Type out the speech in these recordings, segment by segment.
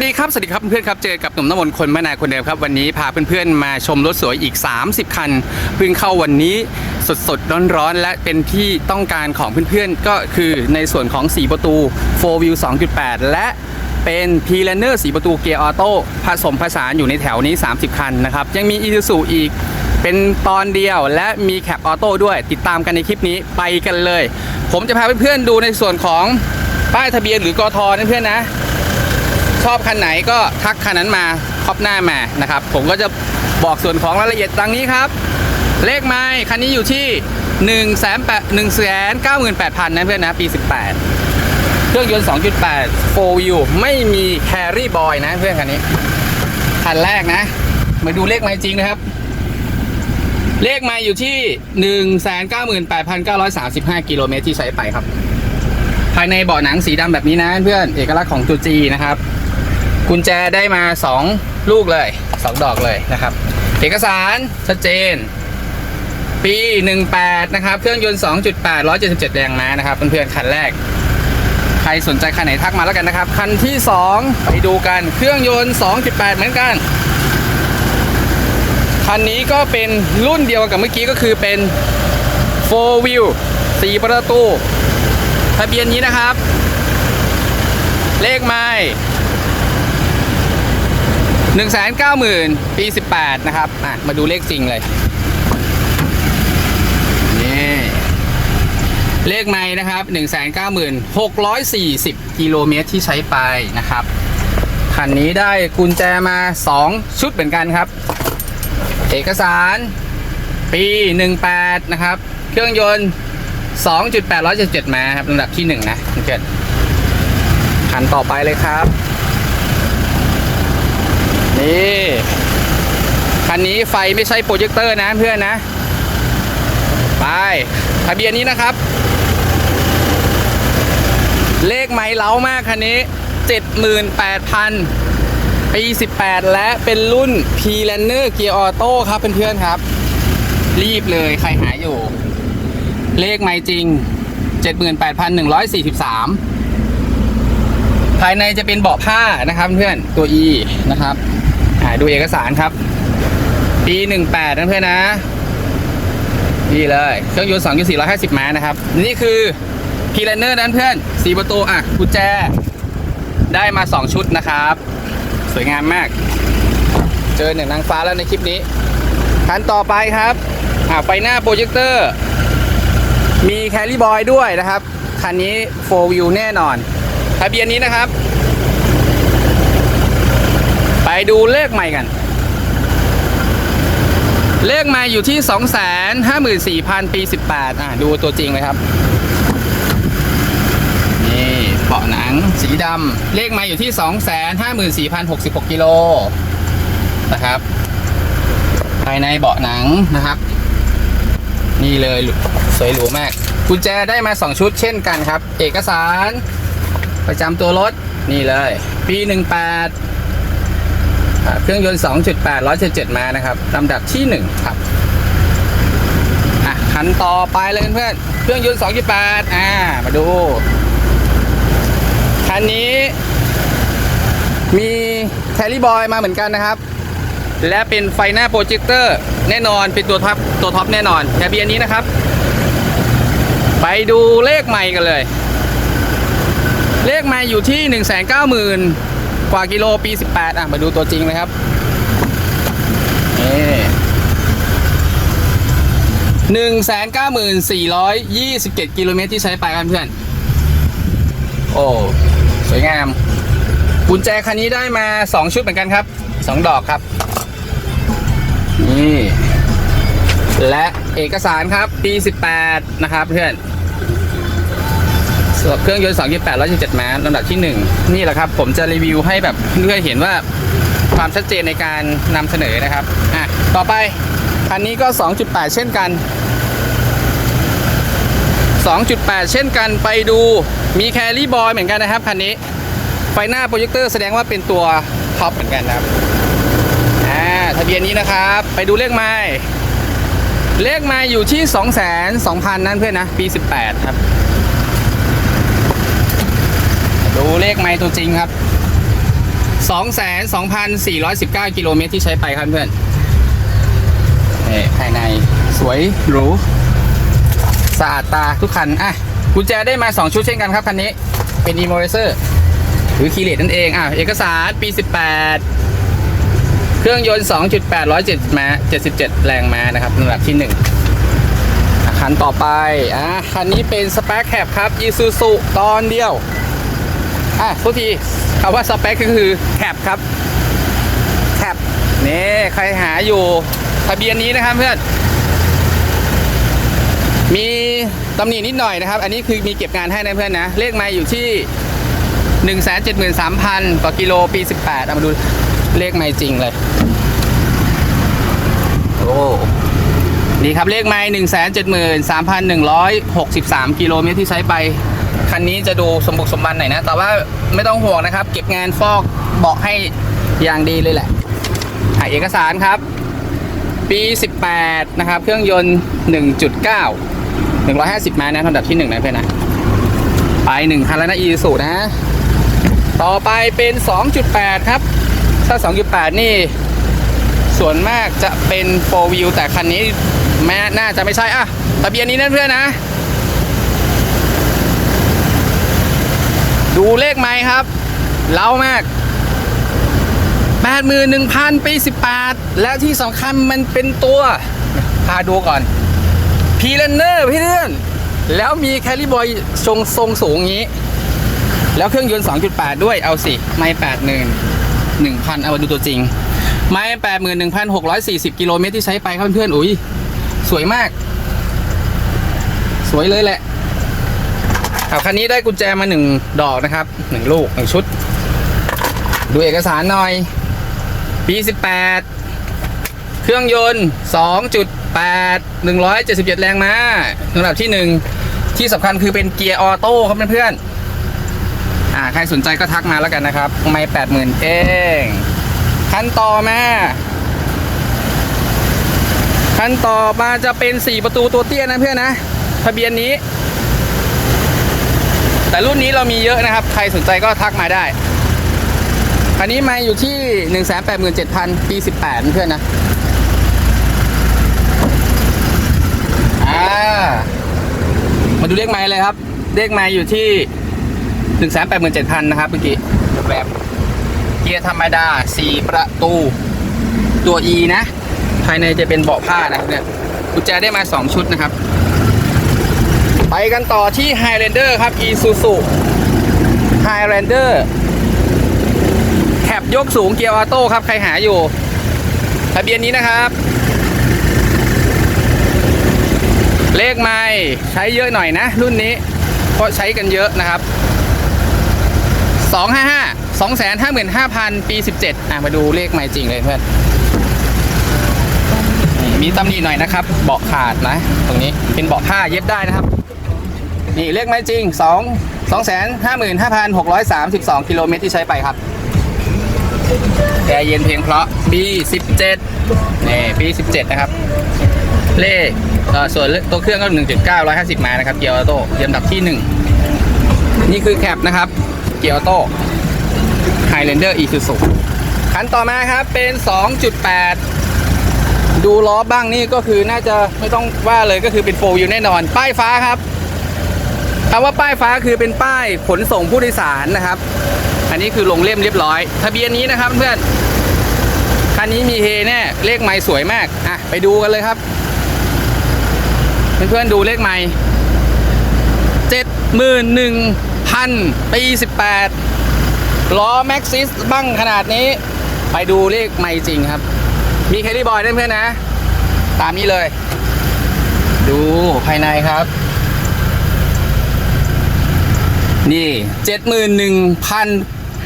สวัสดีครับ สวัสดีครับเพื่อนๆครับ เจอกับหนุ่มน้ำมนต์คนมนาคนเดิมครับ วันนี้พาเพื่อนๆมาชมรถสวยอีก 30 คัน เพิ่งเข้าวันนี้สดๆ ร้อนๆ และเป็นที่ต้องการของเพื่อนๆ ก็คือในส่วนของ 4 ประตู 4 View 2.8 และเป็น p l a n n e r 4ประตูเกียร์ออโต้ผสมผสานอยู่ในแถวนี้ 30 คันนะครับ ยังมี i s u z u อีกเป็นตอนเดียวและมีแคปออโต้ด้วย ติดตามกันในคลิปนี้ไปกันเลย ผมจะพาเพื่อนๆดูในส่วนของป้ายทะเบียนหรือกทนะเพื่อนๆนะ อบคันไหนก็ทักคันนั้นมาครอบหน้ามานะครับ ผมก็จะบอกส่วนของรายละเอียดดังนี้ครับ เลขไม้คันนี้อยู่ที่1นึ่งแสนแปดหนึ่งแสนเก้าหมื่นแปดพันนะเพื่อนนะปี 18 เครื่องยนต์ 2.8 4 wheel ไม่มีแครี่บอยนะเพื่อนคันนี้คันแรกนะ มาดูเลขไม้จริงนะครับ เลขไม้อยู่ที่ 198,935กิโลเมตรที่ใช้ไปครับ ภายในเบาะหนังสีดำแบบนี้นะเพื่อนเอกลักษณ์ของตัวจีนะครับ กุญแจได้มา 2 ลูกเลย 2 ดอกเลยนะครับ เอกสารชัดเจน ปี 18 นะครับ เครื่องยนต์ 2.8 177 แรงม้านะครับเพื่อนๆคันแรก ใครสนใจคันไหนทักมาแล้วกันนะครับ คันที่ 2 ไปดูกันเครื่องยนต์ 2.8 เหมือนกัน คันนี้ก็เป็นรุ่นเดียวกับเมื่อกี้ก็คือเป็น4 wheel 4 ประตู ทะเบียนนี้นะครับ เลขไม้ หนึ่งแสนเก้าหมื่นปีสิบแปดนะครับอะมาดูเลขจริงเลยนี่เลขไม้นะครับหนึ่งแสนเก้าหมื่นหกร้อยสี่สิบกิโลเมตรที่ใช้ไปนะครับคันนี้ได้กุญแจมา 2 ชุดเหมือนกันครับ เอกสาร ปี 18 นะครับ เครื่องยนต์ 2.877ม้าครับลำดับที่ 1 นะเพื่อนคันต่อไปเลยครับ นี่คันนี้ไฟไม่ใช่โปรเจคเตอร์นะเพื่อนนะ ไปทะเบียนนี้นะครับ เลขไม้เล้ามากคันนี้ 78,000 ปี 18 และเป็นรุ่น p l a n n e r Gear Auto ครับเพื่อนๆครับ รีบเลยใครหายอยู่ เลขไม่จริง 78,143 ภายในจะเป็นเบาะผ้านะครับเพื่อนตัว E นะครับ ดูเอกสารครับ ปี 18 นะเพื่อนนะนี่เลยเครื่องยนต์2 450ม้านะครับ นี่คือพีแลนเนอร์นั้นเพื่อน4ประตูอะกุญแจ ได้มา 2 ชุดนะครับ สวยงามมาก เจอหนึ่งนางฟ้าแล้วในคลิปนี้คันต่อไปครับอ่าไฟหน้าโปรเจคเตอร์ มีแคลรี่บอยด้วยนะครับ คันนี้4 view แน่นอน ทะเบียนนี้นะครับ ไปดูเลขใหม่กัน เลขใหม่อยู่ที่ 254,000 ปี 18 อะ ดูตัวจริงเลยครับ นี่เบาะหนังสีดำเลขใหม่อยู่ที่ 254,066กิโลนะครับ ภายในเบาะหนังนะครับ นี่เลยสวยหรูมากกุญแจได้มา 2 ชุดเช่นกันครับ เอกสาร ประจำตัวรถ นี่เลย ปี 18อ่า เครื่องยนต์ 2.8 177มานะครับลำดับที่ 1 ครับอะคันต่อไปเลยเพื่อนเครื่องยนต์ 2.8 อ่า มาดู คันนี้ มีแคลรี่บอยมาเหมือนกันนะครับ และเป็นไฟหน้าโปรเจคเตอร์แน่นอน เป็นตัวท็อปตัวท็อปแน่นอนทะเบียนนี้นะครับ ไปดูเลขใหม่กันเลย เลขใหม่อยู่ที่ 1 9 0 0 0 0 กว่ากิโลปี 18 อะ มาดูตัวจริงเลยครับนี่หนึ่งแสนเก้าหมื่นสี่ร้อยยี่สิบเจ็ดกิโลเมตรที่ใช้ไปกันเพื่อน โอ้ สวยงาม กุญแจคันนี้ได้มา2ชุดเหมือนกันครับ2ดอกครับ นี่ และเอกสารครับปี 18 นะครับเพื่อนำหรับเครื่องยนต์2.8 177ม้าลำดับที่ 1 นี่แหละครับ ผมจะรีวิวให้แบบเพื่อนๆเห็นว่าความชัดเจนในการนำเสนอนะครับอะต่อไปคันนี้ก็ 2.8 เช่นกัน 2.8 เช่นกันไปดูมีแคลรี่บอยเหมือนกันนะครับคันนี้ ไฟหน้าโปรเจคเตอร์แสดงว่าเป็นตัวท็อปเหมือนกันนะครับอ่าทะเบียนนี้นะครับ ไปดูเลขไม้เลขไม้อยู่ที่ 2 2 0 0 0 นั้นเพื่อนนะ ปี 18 ครับ ดูเลขไม้ตัวจริงครับ22,419กิโลเมตรที่ใช้ไปครับเพื่อนนี่ภายในสวยหรูสะอาดตาทุกคัน อะ กุญแจได้มา 2 ชุดเช่นกันครับ คันนี้ เป็น e m o r a c e r หรือคีเลตนั่นเอง อะ เอกสารปี 18 เครื่องยนต์ 2.8 107ม้า77 แรงม้านะครับลำดับที่1อะคันต่อไป อะ คันนี้เป็นสเปคแคปครับ Isuzu ตอนเดียว อะทุกทีคำว่าสเปคก็คือแคปครับแคปนี่ใครหาอยู่ทะเบียนนี้นะครับเพื่อนมีตำหนินิดหน่อยนะครับ อันนี้คือมีเก็บงานให้นะเพื่อนนะ เลขไมาอยู่ที่ 173,000ต่อกิโลปี 18 เอามาดูเลขไม้จริงเลย โอ้นี่ครับเลขไม้หนึ่งแสนเจ็ดหมื่นสามพันหนึ่งร้อยหกสิบสามกิโลเมตรที่ใช้ไป คันนี้จะดูสมบุกสมบันหน่อยนะ แต่ว่าไม่ต้องห่วงนะครับ เก็บงานฟอกเบาะให้อย่างดีเลยแหละถ่ายเอกสารครับ ปี 18 นะครับ เครื่องยนต์ 1.9 150 ม้านะลำดับที่ 1 นะเพื่อนนะ ไป 1 คันแล้วนะอีสูนะ ต่อไปเป็น 2.8 ครับ ถ้า 2.8 นี่ ส่วนมากจะเป็นโฟวิวแต่คันนี้แม่น่าจะไม่ใช่ อะ ทะเบียนนี้นะเพื่อนนะ ดูเลขไม้ครับ เล้ามาก 81,000 ปี 18 และที่สำคัญมันเป็นตัว พาดูก่อนพีเลนเนอร์พี่เพื่อน แล้วมีแคลิบอยทรงทรงสูงอย่างนี้ แล้วเครื่องยนต์ 2.8 ด้วยเอาสิไม่81,000 1,000 เอามาดูตัวจริง ไม่ 81,640 กิโลเมตรที่ใช้ไปครับเพื่อนๆอุ้ยสวยมาก สวยเลยแหละ เอาคันนี้ได้กุญแจมาหนึ่งดอกนะครับหนึ่งลูกหนึ่งชุด ดูเอกสารหน่อยปี18เครื่องยนต์2.8 177แปดหนึ่งร้อยเจ็สิบเจ็ดแรงม้าสำหรับที่1ที่สำคัญคือเป็นเกียร์ออโต้ครับเพื่อนๆอ่าใครสนใจก็ทักมาแล้วกันนะครับ ไม่80,000เองคันต่อมาคันต่อมาจะเป็น4ประตูตัวเตี้ยนะเพื่อนนะทะเบียนนี้ แต่รุ่นนี้เรามีเยอะนะครับ ใครสนใจก็ทักมาได้ อันนี้มาอยู่ที่ 187,000 ปี 18 เพื่อนนะอ่ามาดูเลขไม้เลยครับ เลขไม้อยู่ที่ 187,000 นะครับเมื่อกี้แบบเกียร์ธรรมดา 4 ประตู ตัว E นะ ภายในจะเป็นเบาะผ้านะเนี่ยกุญแจได้มา 2 ชุดนะครับ ไปกันต่อที่ Highlander ครับ Isuzu Highlander แคบยกสูงเกียร์ออโต้ครับ ใครหาอยู่ ทะเบียนนี้นะครับ เลขไม่ใช้เยอะหน่อยนะ รุ่นนี้ เพราะใช้กันเยอะนะครับ 255 255,000 ปี 17 อะ มาดูเลขไม่จริงเลยเพื่อนมีตำหนิหน่อยนะครับ เบาะขาดนะ ตรงนี้เป็นเบาะผ้าเย็บได้นะครับ นี่เลขไม่จริง 2 255,632 กิโลเมตรที่ใช้ไปครับแอร์เย็นเพียงเพราะ B17 นี่ B17 นะครับ เล่ส่วนตัวเครื่องก็ 1.9 150 มานะครับ เกียร์ออโต้เยียมดับที่ 1 นี่คือแคปนะครับ เกียร์ออโต้ Highlander Isuzu คันต่อมาครับเป็น 2.8 ดูล้อบ้างนี่ก็คือน่าจะไม่ต้องว่าเลยก็คือเป็นโฟวิวแน่นอน ป้ายฟ้าครับ คำว่าป้ายฟ้าคือเป็นป้ายขนส่งผู้โดยสารนะครับ อันนี้คือลงเล่มเรียบร้อย ทะเบียนนี้นะครับเพื่อนคันนี้มีเฮแน่เลขไม้สวยมากอะไปดูกันเลยครับ เพื่อนๆดูเลขไม้เจ็ดหมื่นหนึ่งพันปีสิบแปดล้อแม็กซิสบ้างขนาดนี้ ไปดูเลขไม้จริงครับ มีแคลรี่บอยเพื่อนๆนะ ตามนี้เลย ดูภายในครับ นี่เจ็ดหมื่นหนึ่งพัน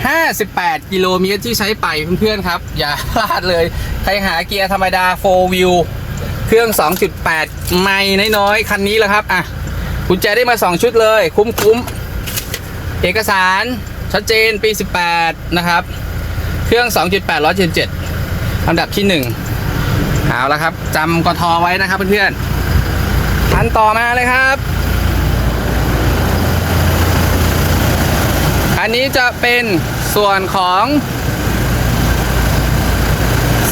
ห้าสิบแปดกิโลเมตรที่ใช้ไปเพื่อนๆครับ อย่าพลาดเลย ใครหาเกียร์ธรรมดา4 wheel เครื่อง 2.8 ไม่น้อยๆ คันนี้แหละครับ อะกุญแจได้มา 2 ชุดเลย คุ้มๆ เอกสารชัดเจนปี 18 นะครับ เครื่อง 2.8 177ลำดับที่ 1 เอาละครับจำกทไว้นะครับเพื่อนๆคันต่อมาเลยครับ อันนี้จะเป็นส่วนของ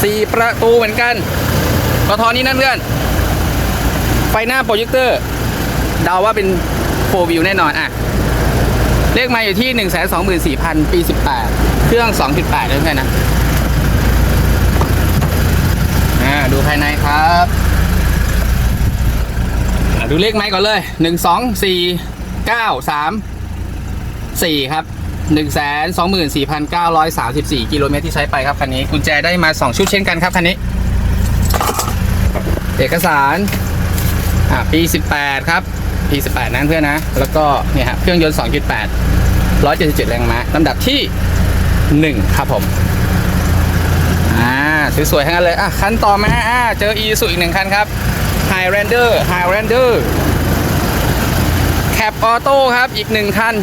สี่ประตูเหมือนกันกทอนี้นั่นเพื่อน ไฟหน้าโปรเจคเตอร์เดาว่าเป็นโฟวิวแน่นอนอะ เลขมาอยู่ที่ 1 2 4 0 0 0 ปี 18 เครื่อง 2.8เลยเพื่อนนะอ่าดูภายในครับดูเลขไม้ก่อนเลย 1 2 4 9 3 4 ครับ 1 2 4 9 3 4 กิโลเมตรที่ใช้ไปครับคันนี้กุญแจได้มา 2 ชุดเช่นกันครับคันนี้ เอกสารอ่าปี 18 ครับปี 18 นั้นเพื่อนนะ แล้วก็เนี่ยฮะเครื่องยนต์ 2.8 177 แรงม้าลำดับที่ 1 ครับผมอ่าสวยๆทั้งนั้นเลยอะคันต่อมาอ่าเจอ e สุอีกหนึ่งคันครับ Highlander Highlander แคปออโต้ครับอีกหนึ่งคัน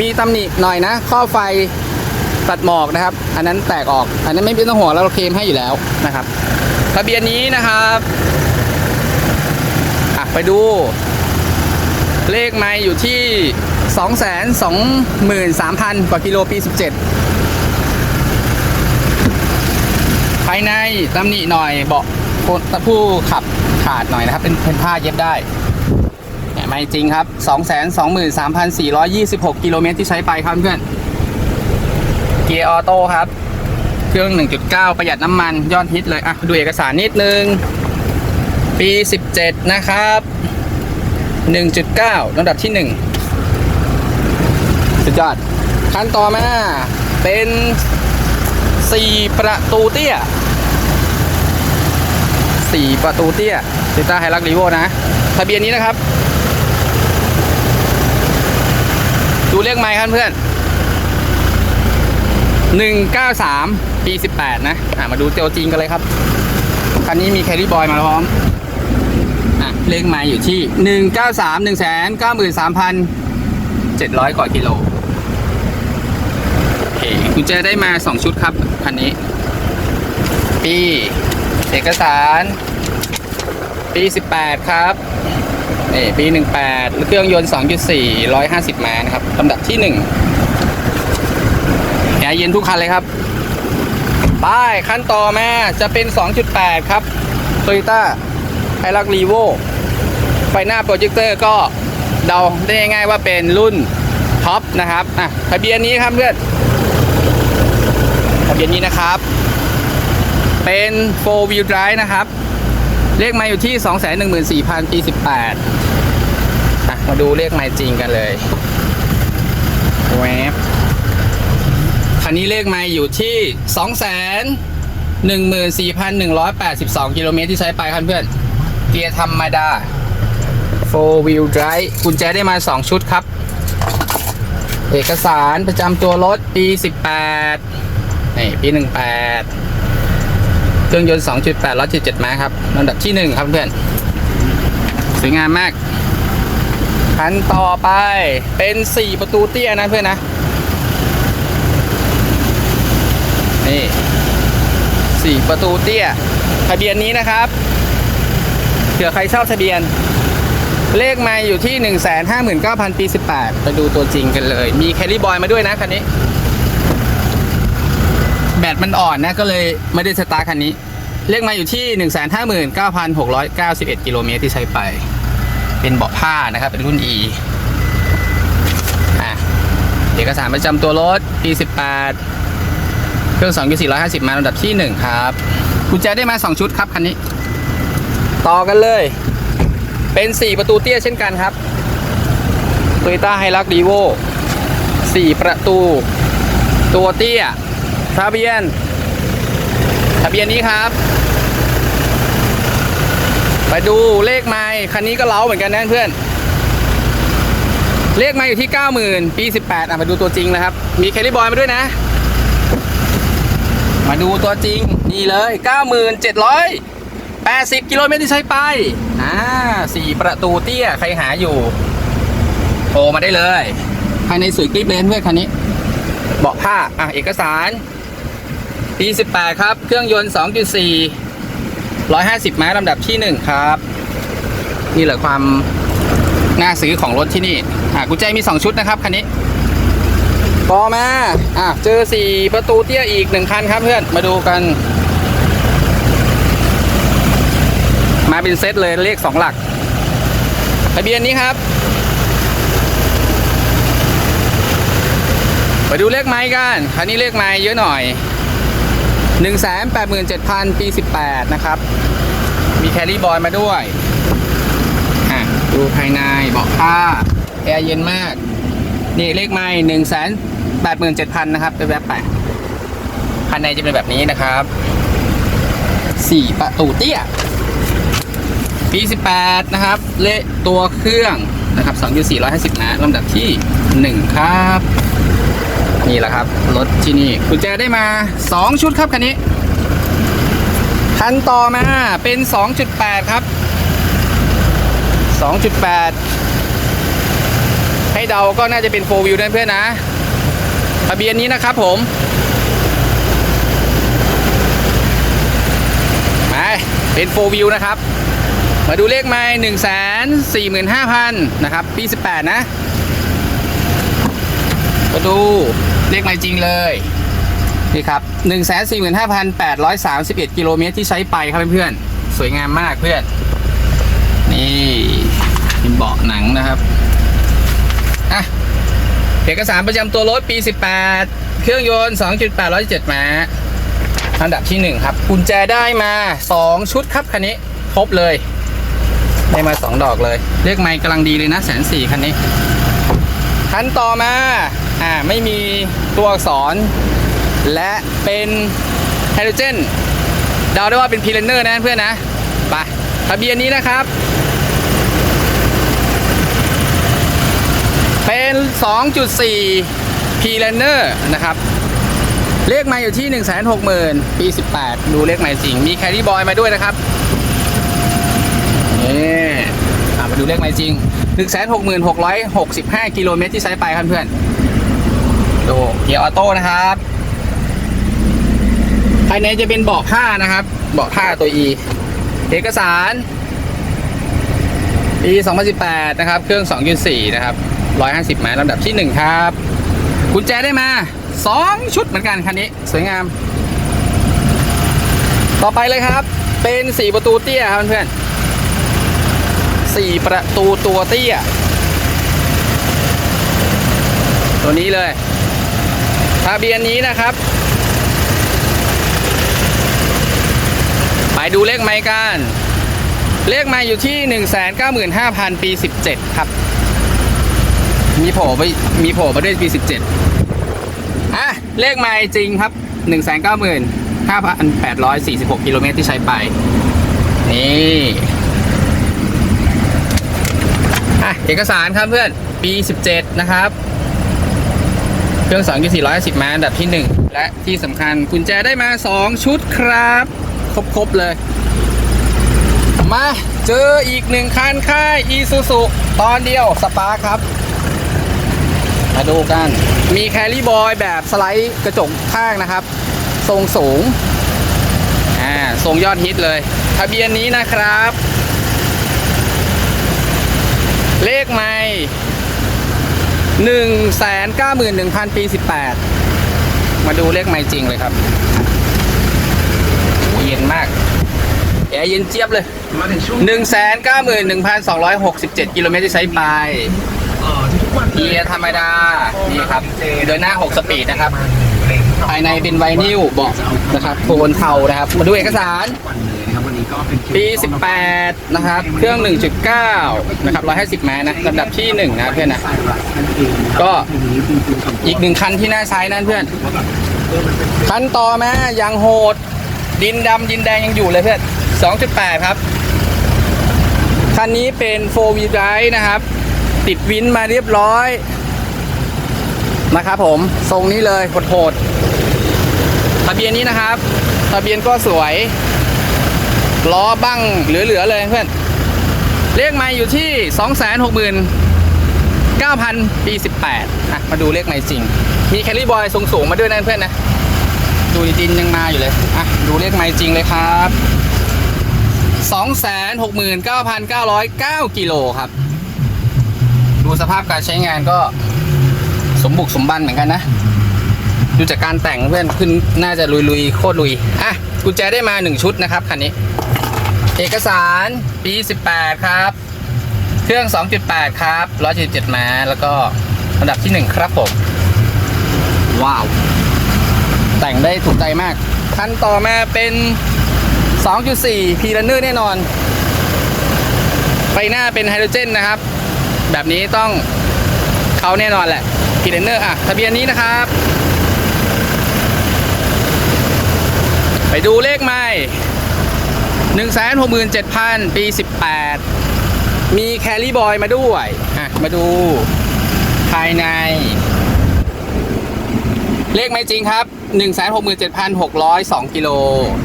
มีตำหนิหน่อยนะ ข้อไฟตัดหมอกนะครับ อันนั้นแตกออก อันนั้นไม่ต้องห่วงแล้วเราเคลมให้อยู่แล้วนะครับ ทะเบียนนี้นะครับอะไปดู เลขไม่อยู่ที่ 223,000 กว่ากิโลปี 17 ภายในตำหนิหน่อยเบาะผู้ขับขาดหน่อยนะครับ เป็นเป็นผ้าเย็บได้ ไม่จริงครับ 223,426 กิโลเมตรที่ใช้ไปครับเพื่อน เกียร์ออโต้ครับ เครื่อง 1.9 ประหยัดน้ำมันยอดฮิตเลย อะ ดูเอกสารนิดนึง ปี 17 นะครับ 1.9ลำดับที่ 1 สุดยอดคันต่อมา เป็น 4 ประตูเตี้ย 4 ประตูเตี้ยเซต้าไฮรักรีโวนะ ทะเบียนนี้นะครับ ดูเลขไมครับเพื่อนหนึ่งเก้าสามปีสิบแปดนะ อ่ามาดูเตียวจีนกันเลยครับ คันนี้มีแครี่บอยมาพร้อม อะ เลขไม้อยู่ที่หนึ่งเก้าสามหนึ่งแสนเก้าหมื่นสามพันเจ็ดร้อยกว่ากิโลโอเคคุณเจได้มาสองชุดครับ คันนี้ ปี เอกสาร ปีสิบแปดครับ นี่ปี 18 เครื่องยนต์ 2.4 150ม้านะครับลำดับที่1แอร์เย็นทุกคันเลยครับป้ายคันต่อมาจะเป็น 2.8 ครับ Toyota h i l u x r e v o ไฟหน้าโปรเจคเตอร์ก็เดาได้ง่ายๆว่าเป็นรุ่นท็อปนะครับอะทะเบียนนี้ครับเพื่อนทะเบียนนี้นะครับ เป็น 4 wheel drive นะครับ เลขไมาอยู่ที่ 214,000ปี18อะ มาดูเลขไมาจริงกันเลยแวบคันนี้เลขไมาอยู่ที่214,182กิโลเมตรที่ใช้ไปครับเพื่อน เกียร์ธรรมดา4 wheel drive กุญแจได้มา2ชุดครับ เอกสารประจำตัวรถปี18นี่ปี18เครื่องยนต์2.8 177ม้าครับลำดับที่1ครับเพื่อน สวยงามมาก คันต่อไปเป็น 4 ประตูเตี้ยนะเพื่อนนะ นี่ 4 ประตูเตี้ย ทะเบียนนี้นะครับเผื่อใครชอบทะเบียน เลขมาอยู่ที่ 159,000 ปี 18 ไปดูตัวจริงกันเลย มีแคลรี่บอยมาด้วยนะคันนี้ แบตมันอ่อนนะก็เลยไม่ได้สตาร์คันนี้ เลขมาอยู่ที่ 159,691 กิโลเมตรที่ใช้ไป เป็นเบาะผ้านะครับ เป็นรุ่น E อะเอกสารประจำตัวรถปี 18 เครื่อง2 450 มาลำดับที่ 1 ครับกุญแจได้มา 2 ชุดครับคันนี้ ต่อกันเลย เป็น 4 ประตูเตี้ยเช่นกันครับ Toyota Hilux Revo 4 ประตู ตัวเตี้ยทะเบียน ทะเบียนนี้ครับ ไปดูเลขไม้คันนี้ก็เล้าเหมือนกันนะเพื่อน เลขไม้อยู่ที่ 90,000 ปี 18 อะมาดูตัวจริงนะครับ มีแคลิบอยมาด้วยนะ มาดูตัวจริง นี่เลย 9780 กิโลเมตรที่ใช้ไป อ่าสี่ประตูเตี้ย ใครหาอยู่โทรมาได้เลย ภายในสวยกริบเลยเพื่อนคันนี้ เบาะผ้า อะ เอกสาร ปี 18 ครับ เครื่องยนต์ 2.4 150ม้าลำดับที่ 1 ครับ นี่แหละความน่าซื้อของรถที่นี่อะกุญแจมี 2 ชุดนะครับคันนี้ต่อมาอะเจอสี่ประตูเตี้ยอีกหนึ่งคันครับเพื่อนมาดูกัน มาเป็นเซตเลยเลขสองหลักทะเบียนนี้ครับไปดูเลขไม้กันคันนี้เลขไม้เยอะหน่อย 1 8 7 0 0 0 ปี 18 นะครับ มีแครี่บอยมาด้วยอะดูภายในเบาะผ้าแอร์เย็นมาก นี่เลขไม้หนึ่งแสนแปดหมื่นเจ็ดพันนะครับไปแวบไปภายในจะเป็นแบบนี้นะครับสี่ประตูเตี้ยปี18นะครับ เลขตัวเครื่องนะครับ2.450นะลำดับที่1ครับ นี่แหละครับ รถที่นี่กุญแจได้มา 2 ชุดครับคันนี้ คันต่อมาเป็น 2.8 ครับ 2.8 ให้เดาก็น่าจะเป็น4 wheel นเพื่อนนะ ทะเบียนนี้นะครับผมไปเป็น4 wheel นะครับ มาดูเลขไม้หนึ่งแสนสี่หมื่นห้าพันนะครับ ปีสิบแปดนะมาดู เลขไม้จริงเลยนี่ครับหนึ่งแสนสี่หมื่นห้าพันแปดร้อยสามสิบเอ็ดกิโลเมตรที่ใช้ไปครับเพื่อนๆสวยงามมากเพื่อน นี่เป็นเบาะหนังนะครับอะเอกสารประจำตัวรถปี 18 เครื่องยนต์ 2.807ม้าอันดับที่ 1 ครับ กุญแจได้มา 2 ชุดครับคันนี้ ครบเลย ได้มา 2 ดอกเลย เลขไม้กำลังดีเลยนะแสนสี่คันนี้ คันต่อมาอ่าไม่มีตัวอักษร และเป็นไฮโดรเจนเดาได้ว่าเป็นพีเรนเนอร์นะเพื่อนนะไปทะเบียนนี้นะครับ เป็น 2.4 p l a n n e r นะครับ เลขมาอยู่ที่ 160,000 ปี 18 ดูเลขใหม่จริง มีแครี่บอยมาด้วยนะครับนี่มาดูเลขใหม่จริง 166,665 กิโลเมตรที่ใช้ไปครับเพื่อนดูเกียร์ออโต้นะครับภายในจะเป็นเบาะผ้านะครับ เบาะผ้าตัว E เอกสารปี2018 นะครับ เครื่อง 2.4 นะครับ 150ม้าลำดับที่ 1 ครับกุญแจได้มา 2 ชุดเหมือนกันคันนี้ สวยงาม ต่อไปเลยครับ เป็น 4 ประตูเตี้ยครับเพื่อนๆ 4ประตูตัวเตี้ย ตัวนี้เลยทะเบียนนี้นะครับ ไปดูเลขไม้กัน เลขไม้อยู่ที่ 195,000 ปี 17 ครับ มีโผล่ไปมีโผล่มาด้วยปี 17อะเลขไม้จริงครับ 195,846 กิโลเมตรที่ใช้ไป นี่ อะเอกสารครับเพื่อนปี 17 นะครับ เครื่อง2 450ม้าอันดับที่ 1 และที่สำคัญกุญแจได้มา 2 ชุดครับ ครบ ๆ เลย มาเจออีกหนึ่งคันค่ายอีซูซูตอนเดียวสปาร์คครับ มาดูกัน มีแคลรี่บอยแบบสไลด์กระจกข้างนะครับ ทรงสูง อ่า ทรงยอดฮิตเลย ทะเบียนนี้นะครับ เลขไม่หนึ่งแสนเก้าหมื่นหนึ่งพันปีสิบแปดมาดูเลขไม่จริงเลยครับโอ้เย็นมากแอร์เย็นเจี๊ยบเลยมาถึงช่วง1 9 1 2 6 7กิโลเมตรที่ใช้ไปเอ่อทุกๆวันเกียร์ธรรมดา นี่ครับ เดินหน้า 6 สปีดนะครับเพลงภายในเป็นไวนิลเบาะนะครับโทนเทานะครับ มาดูเอกสาร ปี 18 นะครับ เครื่อง 1.9 นะครับ 150ม้นะลำดับที่ 1 นะเพื่อนนะ ก็อีกหนึ่งคันที่น่าใช้นั่นเพื่อน คันต่อมายังโหด ดินดำดินแดงยังอยู่เลยเพื่อน 2.8 ครับ คันนี้เป็น 4 wheel drive นะครับ ติดวินมาเรียบร้อย นะครับผม ทรงนี้เลยโหดๆทะเบียนนี้นะครับ ทะเบียนก็สวย ล้อบั้งเหลือๆเลยเพื่อนเลขไม้อยู่ที่ 269,000ปี18อะมาดูเลขไม้จริง มีแคลรี่บอยทรงสูงมาด้วยนะเพื่อนนะดูดินยังมาอยู่เลยอะดูเลขไม้จริงเลยครับ269,909กิโลครับ ดูสภาพการใช้งานก็สมบุกสมบันเหมือนกันนะ ดูจากการแต่งเพื่อนขึ้นน่าจะลุยๆ โคตรลุย อะ กุญแจได้มา 1 ชุดนะครับคันนี้ เอกสารปี 18 ครับ เครื่อง 2.8 ครับ 177ม้าแล้วก็อันดับที่ 1 ครับผม ว้าว แต่งได้ถูกใจมาก คันต่อมาเป็น 2.4 พีรันเนอร์แน่นอน ไฟหน้าเป็นไฮโดรเจนนะครับ แบบนี้ต้องเขาแน่นอนแหละพีรันเนอร์อะ ทะเบียนนี้นะครับ ไป ดูเลขใหม่167,000ปี18มีแคลรี่บอยมาด้วยอะมาดูภายใน เลขไม่จริงครับ167,602กิโล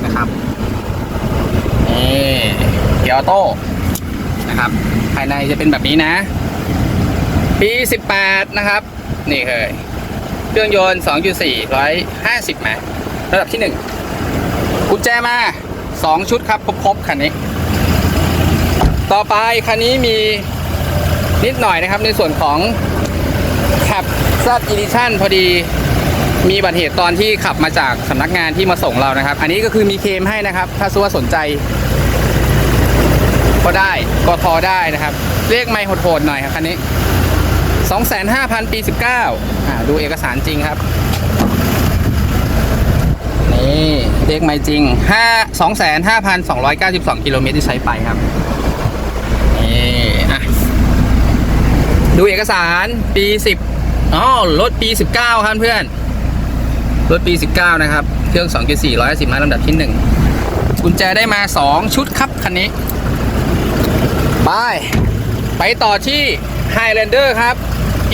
นะครับนี่เกียร์ออโต้นะครับ ภายในจะเป็นแบบนี้นะ ปี18นะครับ นี่เลยเครื่องยนต์2.4 150มาสิบแมระดับที่1 กุญแจมา 2 ชุดครับครบๆคันนี้ ต่อไปคันนี้มีนิดหน่อยนะครับในส่วนของแคปซัดอีดิชั่นพอดีมีบัติเหตุตอนที่ขับมาจากสำนักงานที่มาส่งเรานะครับ อันนี้ก็คือมีเคมให้นะครับ ถ้าซัวาสนใจ ก็ได้ก็ทอได้นะครับเลขไม่โหดๆหน่อยครับคันนี้ 25,000 ปี 19อ่าดูเอกสารจริงครับ นี่ เลขไม่จริง5 25,292 กิโลเมตรที่ใช้ไปครับ นี่อะดูเอกสารปี 10อ๋อรถปี 19 ครับเพื่อน รถปี 19 นะครับ เครื่อง 2.4 150ม้าลำดับที่ 1 กุญแจได้มา 2 ชุดครับ คันนี้ไปไปต่อที่ Highlander ครับ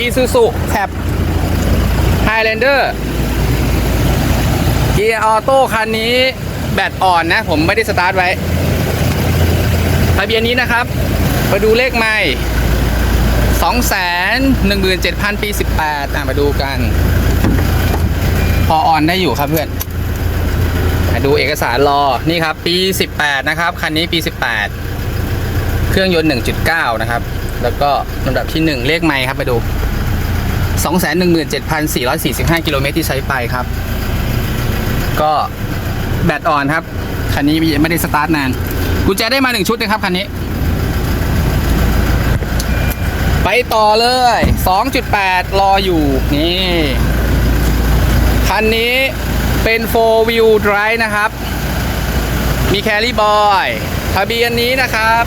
Isuzu Cap Highlander เกียร์ออโต้คันนี้แบตอ่อนนะ ผมไม่ได้สตาร์ทไว้ ทะเบียนนี้นะครับ มาดูเลขใหม่217,000 ปี 18อะมาดูกัน พอออนได้อยู่ครับเพื่อนมาดูเอกสารรอ นี่ครับ ปี 18 นะครับ คันนี้ปี 18 เครื่องยนต์ 1.9 นะครับ แล้วก็ลำดับที่ 1 เลขไมค์ครับไปดู217,445 กิโลเมตรที่ใช้ไปครับ ก็แบตอ่อนครับ คันนี้ไม่ได้สตาร์ทนาน กุญแจได้มา1ชุดนะครับคันนี้ ไปต่อเลย 2.8 รออยู่ นี่ คันนี้เป็น 4 wheel drive นะครับ มีแครี่บอยทะเบียนนี้นะครับ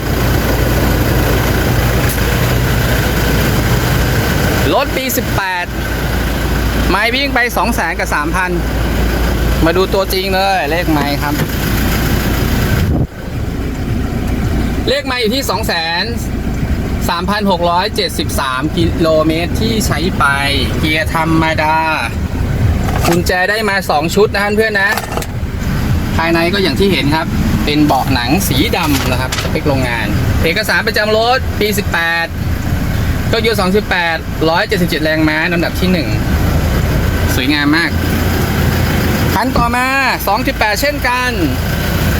รถปี 18 ไม้วิ่งไป 2 0 0 0 0กับ 3,000 มาดูตัวจริงเลย เลขไม้ครับ เลขไม้อยู่ที่2 0 0 0 0 3,673กิโลเมตรที่ใช้ไป เกียร์ธรรมดากุญแจได้มา2ชุดนะท่านเพื่อนนะ ภายในก็อย่างที่เห็นครับ เป็นเบาะหนังสีดำนะครับสเปคโรงงาน เอกสารประจำรถปี 18 ก็ยู28 177 แรงม้าลำดับที่ 1 สวยงามมาก คันต่อมา 2.8 เช่นกัน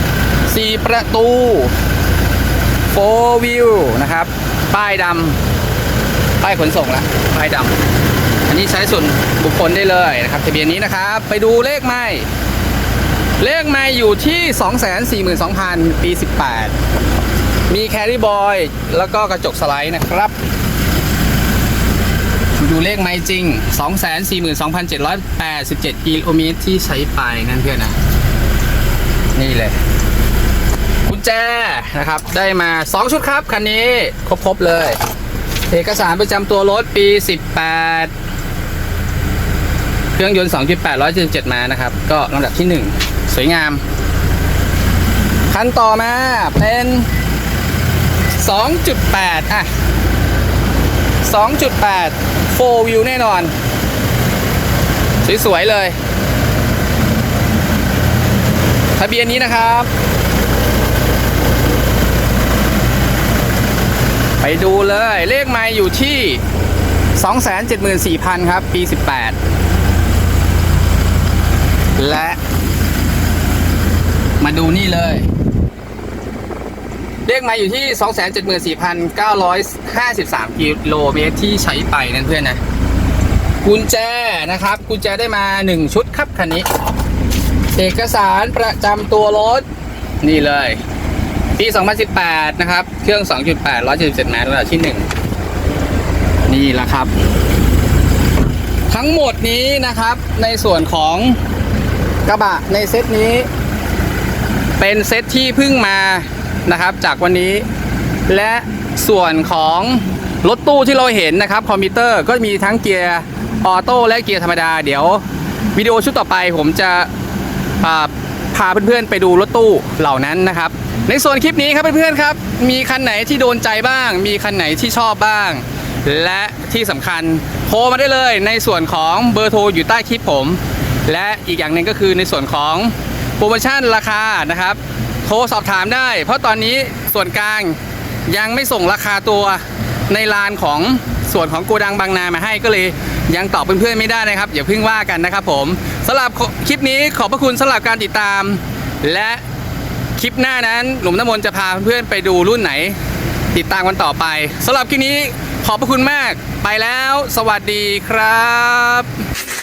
4 ประตู4 wheel นะครับ ป้ายดำป้ายขนส่งละป้ายดำอันนี้ใช้ส่วนบุคคลได้เลยนะครับทะเบียนนี้นะครับ ไปดูเลขไม่ เลขไม่อยู่ที่ 242,000 ปี 18 มีแคริบอย แล้วก็กระจกสไลด์นะครับ ดูเลขไม่จริง 242,787 กิโลเมตรที่ใช้ไปนั่นเพื่อนนะ นี่เลยกุญแจนะครับ ได้มา 2 ชุดครับ คันนี้ครบๆเลย เอกสารประจำตัวรถปี 18 เครื่องยนต์ 2.8 177 มานะครับ ก็ลำดับที่ 1 สวยงาม คันต่อมาเป็น 2.8 อะ2.8 4 view แน่นอน สวย ๆ เลย ทะเบียนนี้นะครับ ไปดูเลย เลขไม้อยู่ที่ 274,000 ครับ ปี 18 และ มาดูนี่เลย เลขไม้อยู่ที่ 274,953 กิโลเมตรที่ใช้ไปนั่นเพื่อนนะ กุญแจนะครับ กุญแจได้มา 1 ชุดครับคันนี้ เอกสารประจำตัวรถ นี่เลย ปี 2018 นะครับ เครื่อง 2.8 177ม้าระดับที่ 1 นี่แหละครับ ทั้งหมดนี้นะครับในส่วนของกระบะในเซตนี้ เป็นเซตที่เพิ่งมา นะครับ จากวันนี้ และส่วนของรถตู้ที่เราเห็นนะครับ คอมพิวเตอร์ก็มีทั้งเกียร์ออโต้และเกียร์ธรรมดา เดี๋ยววิดีโอชุดต่อไปผมจะอ่าพาเพื่อนๆไปดูรถตู้เหล่านั้นนะครับ ในส่วนคลิปนี้ครับเพื่อนๆครับ มีคันไหนที่โดนใจบ้าง มีคันไหนที่ชอบบ้าง และที่สำคัญโทรมาได้เลยในส่วนของเบอร์โทรอยู่ใต้คลิปผม และอีกอย่างหนึ่งก็คือในส่วนของโปรโมชั่นราคานะครับ โทรสอบถามได้ เพราะตอนนี้ส่วนกลางยังไม่ส่งราคาตัวในลานของส่วนของโกดังบางนามาให้ก็เลยยังตอบเพื่อนๆไม่ได้นะครับอย่าเพิ่งว่ากันนะครับผมสำหรับคลิปนี้ขอบพระคุณสำหรับการติดตาม และคลิปหน้านั้นหนุ่มน้ำมนต์จะพาเพื่อนๆไปดูรุ่นไหน ติดตามกันต่อไปสำหรับคลิปนี้ขอบพระคุณมากไปแล้ว สวัสดีครับ